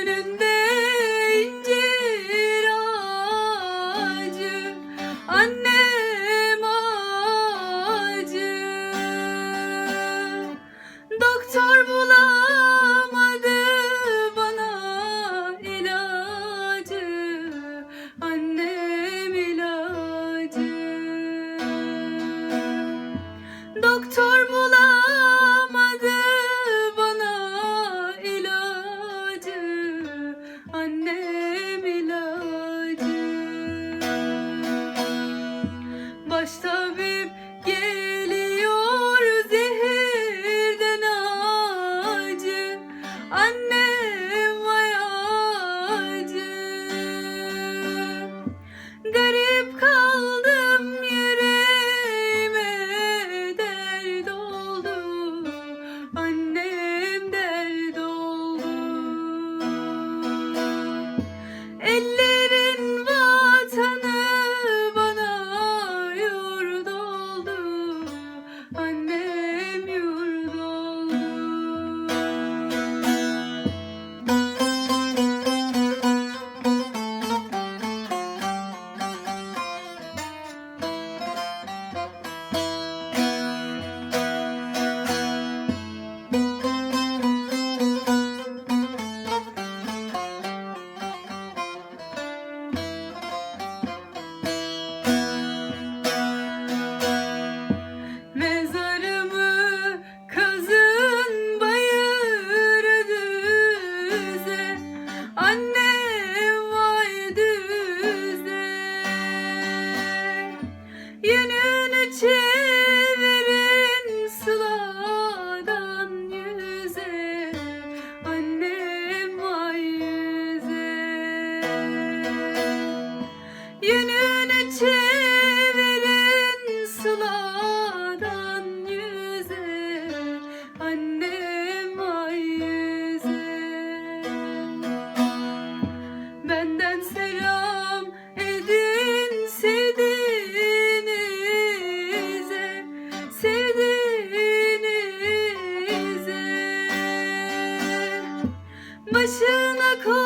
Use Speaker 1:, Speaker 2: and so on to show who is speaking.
Speaker 1: önünde incir ağacı Annem ağacı. Doktor bulamadı bana ilacı Annem ilacı. Doktor baş tabip geliyor zehirden acı. Annem vay acı. Derin Yönünü çevirin sıladan yüze Annem ay yüze. Yönünü başına koy.